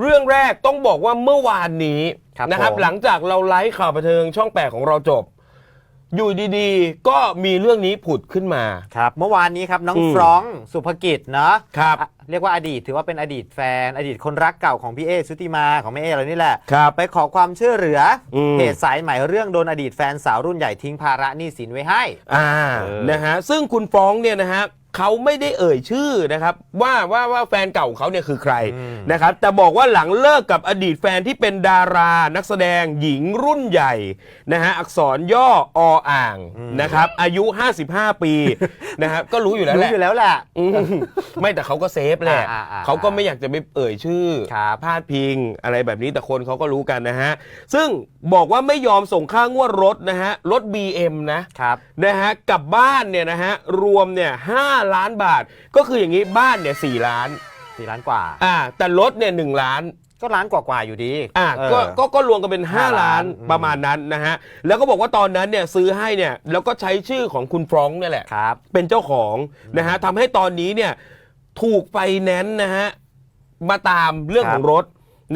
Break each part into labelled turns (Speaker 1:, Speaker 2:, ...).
Speaker 1: เรื่องแรกต้องบอกว่าเมื่อวานนี้
Speaker 2: ครับ
Speaker 1: นะครับ
Speaker 2: ผม
Speaker 1: หลังจากเราไลฟ์ข่าวบันเทิงช่องแปดของเราจบ อยู่ดีๆ ก็มีเรื่องนี้ผุดขึ้นมา
Speaker 2: ครับเมื่อวานนี้ครับน้อง
Speaker 1: อืม
Speaker 2: ฟรองก์สุภกิจเนาะ
Speaker 1: ครับ
Speaker 2: อะเรียกว่าอดีตถือว่าเป็นอดีตแฟน อดีตคนรักเก่าของพี่เอชุติมาของแม่เอเรานี่แหละ
Speaker 1: ครับ
Speaker 2: ไปขอความช่วยเหลืออ
Speaker 1: ม
Speaker 2: เพจสายใหม่เรื่องโดนอดีตแฟนสาวรุ่นใหญ่ทิ้งภาระหนี้สินไว้ให้
Speaker 1: อ่า
Speaker 2: เออ
Speaker 1: นะฮะ ซึ่งคุณฟ้องเนี่ยนะฮะ เขาไม่ได้เอ่ยชื่อนะครับว่าว่าว่าแฟนเก่าของเขาเนี่ยคือใครนะครับแต่บอกว่าหลังเลิกกับอดีตแฟนที่เป็นดารา นักแสดงหญิงรุ่นใหญ่นะฮะอักษรย่อออ่างนะครับอายุ 55 ปีนะครับก็รู้อยู่แล้ว
Speaker 2: รู้
Speaker 1: แหละ
Speaker 2: อยู่แล้วแหละ
Speaker 1: อืมไม่แต่เขาก็เซฟแหละ
Speaker 2: อ่าอ่าอ่า
Speaker 1: เขาก็ไม่อยากจะไปเอ่ยชื่อ
Speaker 2: ครับ
Speaker 1: พาดพิงอะไรแบบนี้แต่คนเขาก็รู้กันนะฮะซึ่งบอกว่าไม่ยอมส่งค่างวดรถนะฮะรถ BM นะ
Speaker 2: ครับ
Speaker 1: นะฮะกลับบ้านเนี่ยนะฮะรวมเนี่ยห้าล้านบาท ก็คืออย่างนี้บ้านเนี่ยสี่ล้าน
Speaker 2: สี่ล้านกว่า
Speaker 1: อ่าแต่รถเนี่ยหนึ่งล้าน
Speaker 2: ก็ล้านกว่าๆอยู่ดี
Speaker 1: อ่า
Speaker 2: เออ
Speaker 1: ก็ก็ก็รวมกันเป็น
Speaker 2: ห้า
Speaker 1: 5ล้าน
Speaker 2: ล้าน
Speaker 1: ประมาณนั้นนะฮะแล้วก็บอกว่าตอนนั้นเนี่ยซื้อให้เนี่ยแล้วก็ใช้ชื่อของคุณฟรองก์เนี่ยแหละ
Speaker 2: ครับ
Speaker 1: เป็นเจ้าของนะฮะทำให้ตอนนี้เนี่ยถูกไฟแนนซ์นะฮะมาตามเรื่อง
Speaker 2: ครับ
Speaker 1: ของรถ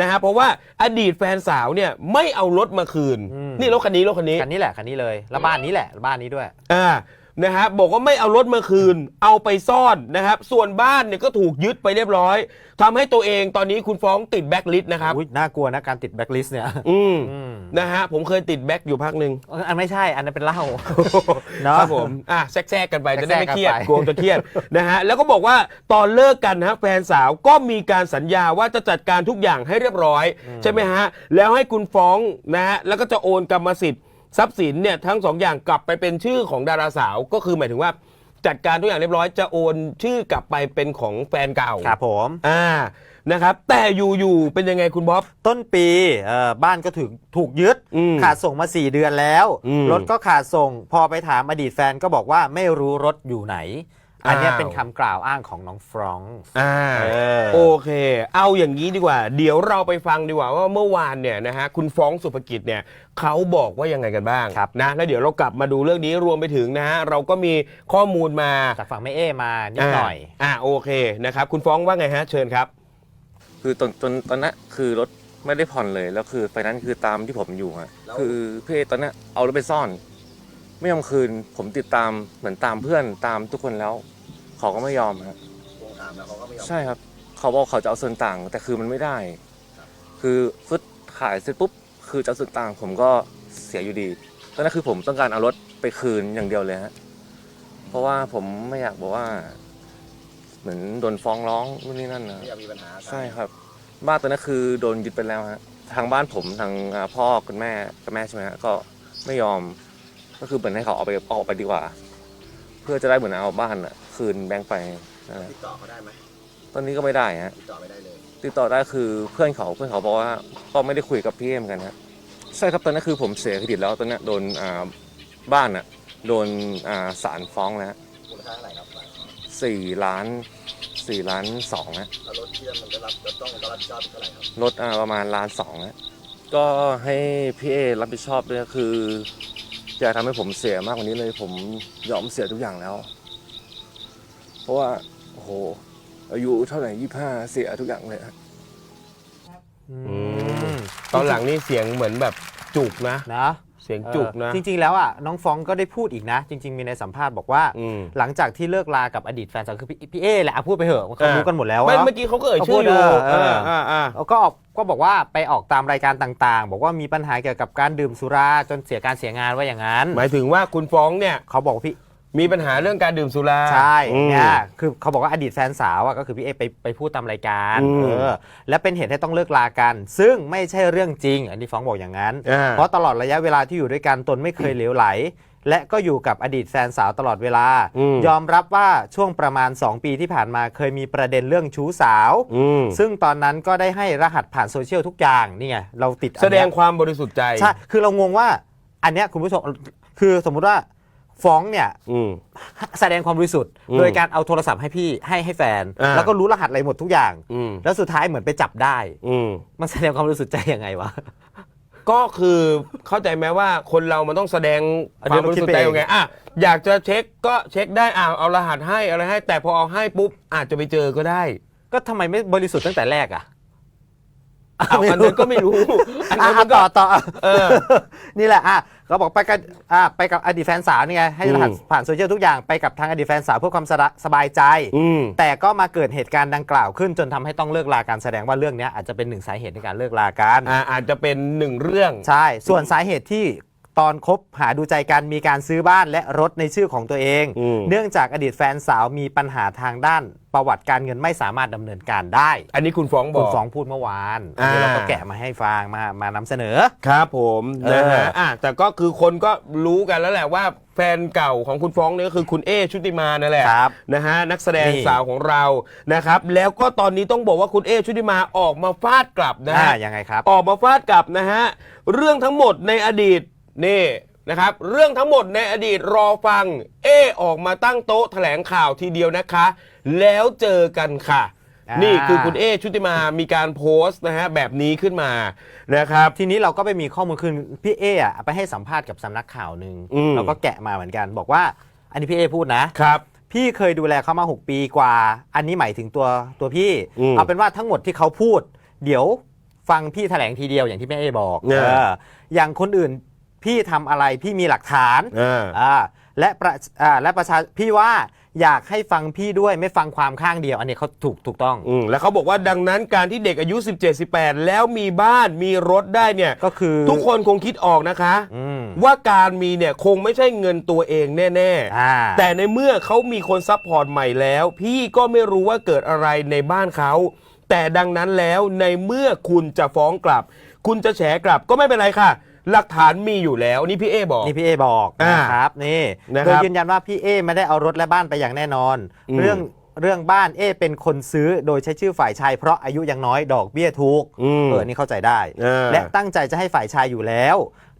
Speaker 1: นะฮะเพราะว่าอดีตแฟนสาวเนี่ยไม่เอารถมาคืน
Speaker 2: อืม
Speaker 1: นี่รถคันนี้รถคันนี้
Speaker 2: คันนี้แหละคันนี้เลย แล้วบ้านนี้แหละบ้านนี้ด้วย
Speaker 1: อ่า นะฮะบอกว่าไม่เอารถมาคืน เอาไปซ่อนนะครับส่วนบ้านเนี่ยก็ถูกยึดไปเรียบร้อยทำให้ตัวเองตอนนี้คุณฟ้องติดแบ็คลิสต์นะครับ
Speaker 2: อุ้ยน่ากลัวนะการติดแบ็คลิสต์เนี่ย
Speaker 1: อืม
Speaker 2: อืม
Speaker 1: นะฮะผมเคยติดแบ็คอยู่พักหนึ่ง
Speaker 2: อันไม่ใช่ อันนั้นเป็นเหล้า เนอะ
Speaker 1: ครับผม อะแทรกๆกันไปจะได้ไม่
Speaker 2: แทรกๆกัน
Speaker 1: เครียด
Speaker 2: ไป
Speaker 1: กลัวจะเครียดนะฮะ แล้วก็บอกว่าตอนเลิกกันนะฮะแฟนสาวก็มีการสัญญาว่าจะจัดการทุกอย่างให้เรียบร้อย ใช่ไหมฮะ แล้วให้คุณฟ้องนะฮะ แล้วก็จะโอนกรรมสิทธิ์ ทรัพย์สินเนี่ยทั้งสองอย่างกลับไปเป็นชื่อของดาราสาวก็คือหมายถึงว่า จัดการทุกอย่างเรียบร้อยจะโอนชื่อกลับไปเป็นของแฟนเก่า
Speaker 2: ครับผม
Speaker 1: อ่านะครับ แต่อยู่ๆเป็นยังไงคุณบ๊อบ
Speaker 2: ต้นปีเอ่อบ้านก็ถูกถูกยึด
Speaker 1: อืม
Speaker 2: ขาดส่งมา 4 เดือนแล้ว
Speaker 1: อืม
Speaker 2: รถก็ขาดส่ง พอไปถามอดีตแฟนก็บอกว่าไม่รู้รถอยู่ไหน อันเนี้ย
Speaker 1: อ้าว
Speaker 2: เป็นคำกล่าวอ้างของน้องฟรองก์
Speaker 1: อ่า
Speaker 2: เออ
Speaker 1: โอเค เอาอย่างนี้ดีกว่า เดี๋ยวเราไปฟังดีกว่าว่าเมื่อวานเนี่ยนะฮะคุณฟ้องสุภกิจเนี่ยเขาบอกว่ายังไงกันบ้าง
Speaker 2: ครับ
Speaker 1: นะแล้วเดี๋ยวเรากลับมาดูเรื่องนี้รวมไปถึงนะฮะเราก็มีข้อมูลมา
Speaker 2: จากฝั่งแม่เอมานิดหน่อยา
Speaker 1: อ่าโอเคนะครับคุณฟ้องว่าไงฮะเชิญครับ
Speaker 3: คือตอนตอนตอนนั้นคือรถไม่ได้ผ่อนเลยแล้วคือไฟนั้นซ์คือตามที่ผมอยู่ฮะคือพี่เอตอนนั้นเอารถไปซ่อน ไม่ยอมคืนผมติดตามเหมือนตามเพื่อนตามทุกคนแล้ว เขาก็ไม่ยอมฮะใช่ครับ เขาบอกเขาจะเอาส่วนต่าง แต่คือมันไม่ได้คือฟึดขายเสร็จปุ๊บคือจะเอาส่วนต่าง ผมก็เสียอยู่ดีตอนนั้นคือผมต้องการเอารถไปคืนอย่างเดียวเลยฮะเพราะว่าผมไม่อยากบอกว่า เหมือนโดนฟ้องร้องนู่นนี่นั่นนะ
Speaker 4: ไม่อยากมีปัญหากัน
Speaker 3: ใช่ครับ บ้านตอนนั้นคือโดนยึดไปแล้วฮะทางบ้านผมทางอ่าพ่อคุณแม่กับแม่ใช่ไหมฮะก็ไม่ยอม ก็คือเหมือนให้เขาเอาไปเอาออกไปดีกว่า เพื่อจะได้เหมือนเอาบ้านอะ คืนแบงค์ไปนั่นแหละ
Speaker 4: ติดต่อเขาได้ไหม
Speaker 3: ตอนนี้ก็ไม่ได้ฮะ
Speaker 4: ติดต่อไม่ได้เลย
Speaker 3: ติดต่อได้คือเพื่อนเขาเพื่อนเขาบอกว่าก็ไม่ได้คุยกับพี่เอ็มกันฮะใช่ครับตอนนั้นคือผมเสียเครดิตแล้วตอนนั้นโดนอ่าบ้านอะโดนอ่าศาลฟ้องแล้วฮะ
Speaker 4: มูลค่าเท่าไหร่ครับฝ่าย
Speaker 3: สี่ล้านสี่ล้านสองนะ
Speaker 4: แล้วรถที่มันได้รับจะต้องรับผิดชอบอีกเท่าไหร่ครับ
Speaker 3: ลดอ่าประมาณล้านสองนะก็ให้พี่เอรับผิดชอบด้วยคืออย่าทำให้ผมเสียมากกว่านี้เลย ผมยอมเสียทุกอย่างแล้ว เพราะว่าโอ้โห อายุเท่าไหร่ยี่ห้าเสียทุกอย่างเลยฮะ
Speaker 2: อืม
Speaker 1: ตอนหลังนี่เสียงเหมือนแบบจุกนะ
Speaker 2: นะ
Speaker 1: เสียงจุกนะ
Speaker 2: เออจริง ๆ แล้วอะน้องฟรองก์ก็ได้พูดอีกนะ จริง ๆ มีในสัมภาษณ์บอกว่า
Speaker 1: อืม
Speaker 2: หลังจากที่เลิกลากับอดีตแฟนสาวคือพี่พี่เอแหละอะพูดไปเถอะเขา
Speaker 1: อ่า
Speaker 2: รู้กันหมดแล้ว
Speaker 1: ไม่
Speaker 2: อะ
Speaker 1: เมื่อกี้เขาก็เอ่ยชื่ออยู่
Speaker 2: เขาพูดเออเออ
Speaker 1: อ่าอ่า
Speaker 2: แล้วก็ออกก็บอกว่าไปออกตามรายการต่างๆ บอกว่ามีปัญหาเกี่ยวกับการดื่มสุราจนเสียการเสียงานว่าอย่างนั้น
Speaker 1: หมายถึงว่าคุณฟ้องเนี่ย
Speaker 2: เขาบอกว่าพี่
Speaker 1: มีปัญหาเรื่องการดื่มสุรา
Speaker 2: ใช่
Speaker 1: อืม
Speaker 2: เนี่ยคือเขาบอกว่าอดีตแฟนสาวอะก็คือพี่เอไปไปพูดตามรายการ
Speaker 1: อืม
Speaker 2: เออและเป็นเหตุให้ต้องเลิกลากัน ซึ่งไม่ใช่เรื่องจริง อันนี้ฟ้องบอกอย่างนั้น
Speaker 1: อ่า
Speaker 2: เพราะตลอดระยะเวลาที่อยู่ด้วยกันตนไม่เคยเหลวไหล และก็อยู่กับอดีตแฟนสาวตลอดเวลา
Speaker 1: อืม
Speaker 2: ยอมรับว่าช่วงประมาณ 2 ปีที่ผ่านมาเคยมีประเด็นเรื่องชู้สาว
Speaker 1: อืม
Speaker 2: ซึ่งตอนนั้นก็ได้ให้รหัสผ่านโซเชียลทุกอย่างนี่ไงเราติดอัน
Speaker 1: แสด
Speaker 2: เนี้
Speaker 1: ง
Speaker 2: ย
Speaker 1: ความบริสุทธิ์ใจ
Speaker 2: ใช่ คือเรางงว่าอันเนี้ยคุณผู้ชม คือสมมุติว่า ฟ้องเนี่ย
Speaker 1: อืม
Speaker 2: แสดงความบริสุทธิ์
Speaker 1: อืม
Speaker 2: โดยการเอาโทรศัพท์ให้พี่ให้ให้แฟน
Speaker 1: อ่า
Speaker 2: แล้วก็รู้รหัสอะไรหมดทุกอย่าง
Speaker 1: อืม
Speaker 2: แล้วสุดท้ายเหมือนไปจับได้
Speaker 1: อืม
Speaker 2: มันแสดงความบริสุทธิ์ใจยังไงวะ
Speaker 1: ก็คือเข้าใจไหมว่าคนเรามันต้องแสดง
Speaker 2: อัน
Speaker 1: ค
Speaker 2: นี้
Speaker 1: วามบริสุทธิ์ใจ
Speaker 2: เราคิดไปเอง
Speaker 1: ยังไงอะอยากจะเช็คก็เช็คได้อ่าเอารหัสให้อะไรให้ แต่พอเอาให้ปุ๊บอาจจะไปเจอก็ได้
Speaker 2: ก็ทำไมไม่บริสุทธิ์ตั้งแต่แรกอะ
Speaker 1: เอาอันนั้นก็ไม่รู้ อัน
Speaker 2: อะ
Speaker 1: นั้นมันก็
Speaker 2: ต่อต่อ
Speaker 1: เออ
Speaker 2: นี่แหละอะเขาบอกไปกับอะไปกับอดีตแฟนสาวนี่ไงให้รหัส
Speaker 1: อืม
Speaker 2: ผ่านโซเชียลทุกอย่างไปกับทางอดีตแฟนสาวเพื่อความสะดะสบายใจ
Speaker 1: อืม
Speaker 2: แต่ก็มาเกิดเหตุการณ์ดังกล่าวขึ้นจนทำให้ต้องเลิกลาการแสดงว่าเรื่องเนี้ยอาจจะเป็นหนึ่งสาเหตุในการเลิกลากัน
Speaker 1: อ่าอาจจะเป็นหนึ่งเรื่อง
Speaker 2: ใช่ ส่วนสาเหตุที่ ตอนคบหาดูใจกันมีการซื้อบ้านและรถในชื่อของตัวเอง
Speaker 1: อืม
Speaker 2: เนื่องจากอดีตแฟนสาวมีปัญหาทางด้านประวัติการเงินไม่สามารถดำเนินการได้
Speaker 1: อันนี้คุณฟ้องบ
Speaker 2: คุ
Speaker 1: อ
Speaker 2: ณ
Speaker 1: ก
Speaker 2: สองพูดเมื่อวาน
Speaker 1: อ่า
Speaker 2: เดี๋ยวเราก็แกะมาให้ฟังมามานำเสนอ
Speaker 1: ครับผม
Speaker 2: เออ
Speaker 1: นะฮะอะแต่ก็คือคนก็รู้กันแล้วแหละว่าแฟนเก่าของคุณฟ้องเนี่ยก็คือคุณเอชุติมานั่นแหละ
Speaker 2: ครับ
Speaker 1: นะฮะนักแสดง
Speaker 2: นี่
Speaker 1: สาวของเรานะครับ แล้วก็ตอนนี้ต้องบอกว่าคุณเอชุติมาออกมาฟาดกลับนะ
Speaker 2: อ่า
Speaker 1: ฮะ
Speaker 2: ยังไงครับ
Speaker 1: ออกมาฟาดกลับนะฮะ เรื่องทั้งหมดในอดีต นี่นะครับ เรื่องทั้งหมดในอดีตรอฟัง เอออกมาตั้งโต๊ะแถลงข่าวทีเดียวนะคะ แล้วเจอกันค่ะ
Speaker 2: อ่านี่
Speaker 1: นี่คือคุณเอชุติมามีการโพสต์นะฮะแบบนี้ขึ้นมานะครับ
Speaker 2: ทีนี้เราก็ไปมีข้อมูลคือพี่เออะไปให้สัมภาษณ์กับสำนักข่าวหนึ่ง
Speaker 1: อืม
Speaker 2: เราก็แกะมาเหมือนกัน บอกว่า อันนี้พี่เอพูดนะ
Speaker 1: ครับ
Speaker 2: พี่เคยดูแลเขามา 6 ปีกว่า อันนี้หมายถึงตัวตัวพี่
Speaker 1: อืม
Speaker 2: เอาเป็นว่าทั้งหมดที่เขาพูด เดี๋ยวฟังพี่แถลงทีเดียวอย่างที่แม่เอบอก
Speaker 1: เนี่ย
Speaker 2: เอออย่างคนอื่น พี่ทำอะไรพี่มีหลักฐาน
Speaker 1: อ่า
Speaker 2: อ่าและประอ่าและประชาพี่ว่าอยากให้ฟังพี่ด้วยไม่ฟังความข้างเดียว อันนี้เขาถูกถูกต้อง
Speaker 1: อืมแล้วเขาบอกว่าดังนั้นการที่เด็กอายุ 17-18 แล้วมีบ้านมีรถได้เนี่ย
Speaker 2: ก็คือ
Speaker 1: ทุกคนคงคิดออกนะคะ
Speaker 2: อืม
Speaker 1: ว่าการมีเนี่ยคงไม่ใช่เงินตัวเองแน่
Speaker 2: อ่า
Speaker 1: ๆ แต่ในเมื่อเขามีคนซัพพอร์ตใหม่แล้ว พี่ก็ไม่รู้ว่าเกิดอะไรในบ้านเขา แต่ดังนั้นแล้วในเมื่อคุณจะฟ้องกลับ คุณจะแฉกลับก็ไม่เป็นไรค่ะ หลักฐานมีอยู่แล้วนี่พี่เอบอก
Speaker 2: นี่พี่เอบอก
Speaker 1: อ่า
Speaker 2: นะครับนี่
Speaker 1: นะครับ
Speaker 2: โดยยืนยันว่าพี่เอไม่ได้เอารถและบ้านไปอย่างแน่นอน
Speaker 1: อืม
Speaker 2: เรื่องเรื่องบ้านเอเป็นคนซื้อโดยใช้ชื่อฝ่ายชายเพราะอายุยังน้อยดอกเบี้ยถูก
Speaker 1: อืม
Speaker 2: เออนี่เข้าใจได้
Speaker 1: เออ
Speaker 2: และตั้งใจจะให้ฝ่ายชายอยู่แล้ว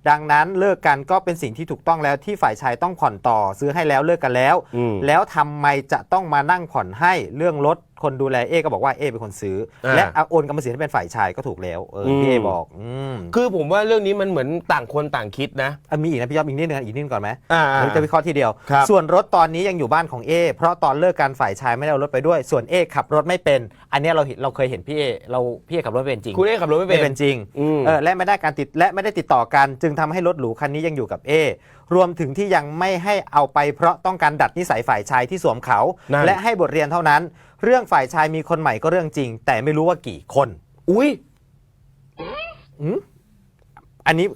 Speaker 2: ดังนั้นเลิกกันก็เป็นสิ่งที่ถูกต้องแล้วที่ฝ่ายชายต้องผ่อนต่อ ซื้อให้แล้วเลิกกันแล้ว
Speaker 1: อืม
Speaker 2: แล้วทำไมจะต้องมานั่งผ่อนให้เรื่องรถคนดูแลเอก็บอกว่าเอเป็นคนซื้อ
Speaker 1: อ่า
Speaker 2: และเอาโอนกรรมสิทธิ์ให้เป็นฝ่ายชายก็ถูกแล้วเอออ
Speaker 1: ม
Speaker 2: พี่เอบอกอืม
Speaker 1: คือผมว่าเรื่องนี้มันเหมือนต่างคนต่างคิดนะ
Speaker 2: อะมีอีกนะพี่ยอดอีกนิดนึงอีกนิดนึงก่อนไหม
Speaker 1: อ่า
Speaker 2: เดี๋ยวจะวิเคราะห์ทีเดียว
Speaker 1: ครับ
Speaker 2: ส่วนรถตอนนี้ยังอยู่บ้านของเอเพราะตอนเลิกกันฝ่ายชายไม่ได้เอารถไปด้วย ส่วนเอขับรถไม่เป็น อันเนี้ยเราเห็นเราเคยเห็นพี่เอเราพี่เอขับรถไม่เป็นจริง
Speaker 1: คุณเอขับรถไม่
Speaker 2: ไม่
Speaker 1: เป็
Speaker 2: เป็นนจริง
Speaker 1: อืม
Speaker 2: เออและไม่ได้การติดและไม่ได้ติดต่อกัน จึงทำให้รถหรูคันนี้ยังอยู่กับเอ รวมถึงที่ยังไม่ให้เอาไปเพราะต้องการดัดนิสัยฝ่ายชายที่สวมเขา
Speaker 1: นั่น
Speaker 2: และให้บทเรียนเท่านั้น เรื่องฝ่ายชายมีคนใหม่ก็เรื่องจริง แต่ไม่รู้ว่ากี่คน
Speaker 1: อุ้ย
Speaker 2: อันนี้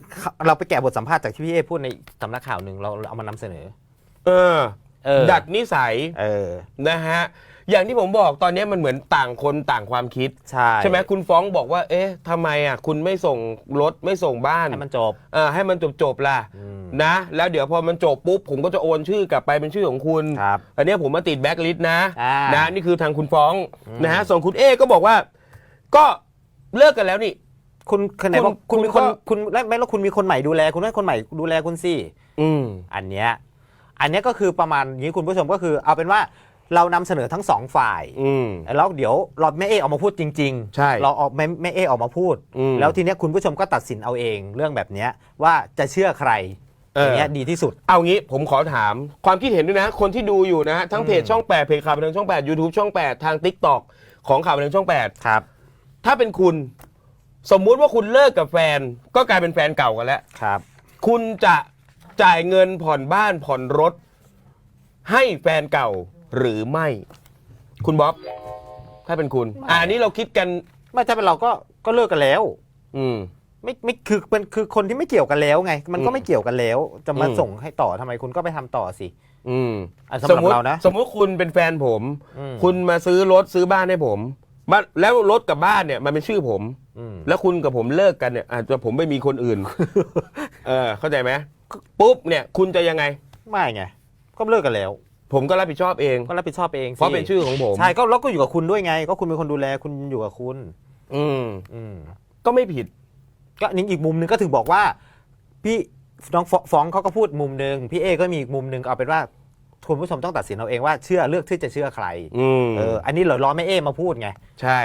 Speaker 2: เราไปแกะบทสัมภาษณ์จากที่พี่เอพูดในสำนักข่าวหนึ่งเราเราเอามานำเสนอ
Speaker 1: เออ
Speaker 2: เออ
Speaker 1: ดัดนิสัย
Speaker 2: เออ
Speaker 1: นะฮะ อย่างที่ผมบอกตอนนี้มันเหมือนต่างคนต่างความคิด
Speaker 2: ใช่
Speaker 1: ใช่ไหมคุณฟ้องบอกว่า เอ๊ะทำไมอะคุณไม่ส่งรถไม่ส่งบ้าน
Speaker 2: ให้มันจบ
Speaker 1: เออให้มันจบจบๆล่ะ
Speaker 2: อืม
Speaker 1: นะ แล้วเดี๋ยวพอมันจบปุ๊บ ผมก็จะโอนชื่อกลับไปเป็นชื่อของคุณ
Speaker 2: ครับ
Speaker 1: อันเนี้ยผมมาติดแบ็กลิสต์นะ
Speaker 2: อ่า
Speaker 1: นะนี่คือทางคุณฟ้อง
Speaker 2: อืม
Speaker 1: นะฮะส่วนคุณเอก็บอกว่า ก็เลิกกันแล้วนี่
Speaker 2: คุณคือไหน
Speaker 1: คุณ
Speaker 2: บอกคุณมีคน
Speaker 1: คุณก็
Speaker 2: คุณแล้วไม่แล้วคุณมีคนใหม่ดูแล คุณให้คนใหม่ดูแลคุณสิ
Speaker 1: อืม
Speaker 2: อันเนี้ย อันเนี้ยก็คือประมาณอย่างนี้คุณผู้ชมก็คือเอาเป็นว่า เรานำเสนอทั้งสองฝ่าย
Speaker 1: อืม
Speaker 2: แล้วเดี๋ยวเราแม่เอออกมาพูดจริง
Speaker 1: ใช่
Speaker 2: เราออกแม่แม่เอออกมาพูด
Speaker 1: อืม
Speaker 2: แล้วทีเนี้ยคุณผู้ชมก็ตัดสินเอาเองเรื่องแบบเนี้ยว่าจะเชื่อใคร
Speaker 1: เออ
Speaker 2: อ
Speaker 1: อ
Speaker 2: ย่างเงี้ยดีที่สุด
Speaker 1: เอางี้ผมขอถามความคิดเห็นด้วยนะ คนที่ดูอยู่นะฮะทั้งเพจ
Speaker 2: อืม
Speaker 1: ช่อง 8 เพจข่าวบันเทิงช่อง 8 YouTube ช่อง 8 ทาง Tik t o อกของข่าวบันเทิงช่อง8
Speaker 2: ครับ
Speaker 1: ถ้าเป็นคุณสมมุติว่าคุณเลิกกับแฟน ก็กลายเป็นแฟนเก่ากันแล้ว
Speaker 2: ครับ
Speaker 1: คุณจะจ่ายเงินผ่อนบ้านผ่อนรถ ให้แฟนเก่า หรือไม่ คุณบ๊อบ ถ้าเป็นคุณ
Speaker 2: ไม่
Speaker 1: อ่านี้เราคิดกัน
Speaker 2: ไม่ถ้าเป็นเราก็ก็เลิกกันแล้ว
Speaker 1: อืม
Speaker 2: ไม่ไม่คือเป็นคือคนที่ไม่เกี่ยวกันแล้วไง มันก็
Speaker 1: อืม
Speaker 2: ไม่เกี่ยวกันแล้ว จะมา
Speaker 1: อืม
Speaker 2: ส่งให้ต่อทำไมคุณก็ไปทำต่อสิ
Speaker 1: อืม
Speaker 2: อะสำหรับ
Speaker 1: มติ
Speaker 2: เรานะ
Speaker 1: สมมติคุณเป็นแฟนผม
Speaker 2: อืม
Speaker 1: คุณมาซื้อรถซื้อบ้านให้ผมบ้านแล้วรถกับบ้านเนี่ยมันเป็นชื่อผม
Speaker 2: อืม
Speaker 1: แล้วคุณกับผมเลิกกันเนี่ยอาจจะผมไม่มีคนอื่น เออเข้าใจไหมปุ๊บเนี่ย คุณจะยังไง
Speaker 2: ไม่ไง ก็เลิกกันแล้ว
Speaker 1: ผมก็รับผิดชอบเอง
Speaker 2: ก็รับผิดชอบเองสิ
Speaker 1: เพราะเป็นชื่อของผม
Speaker 2: ใช่ก็แล้วก็อยู่กับคุณด้วยไง ก็คุณเป็นคนดูแลคุณอยู่กับคุณ
Speaker 1: อืม
Speaker 2: อืม
Speaker 1: ก็ไม่ผิด
Speaker 2: ก็นี่อีกมุมหนึงก็ถึงบอกว่า พี่น้องฟฟ้องเขาก็พูดมุมหนึ่งพี่เอก็มีอีกมุมหนึ่งเอาเป็นว่าคุณผู้ชมต้องตัดสินเอาเองว่าเชื่อเลือกที่จะเชื่อใคร
Speaker 1: อืม
Speaker 2: เอออันนี้เราล้อไม่เอมาพูดไง
Speaker 1: ใช่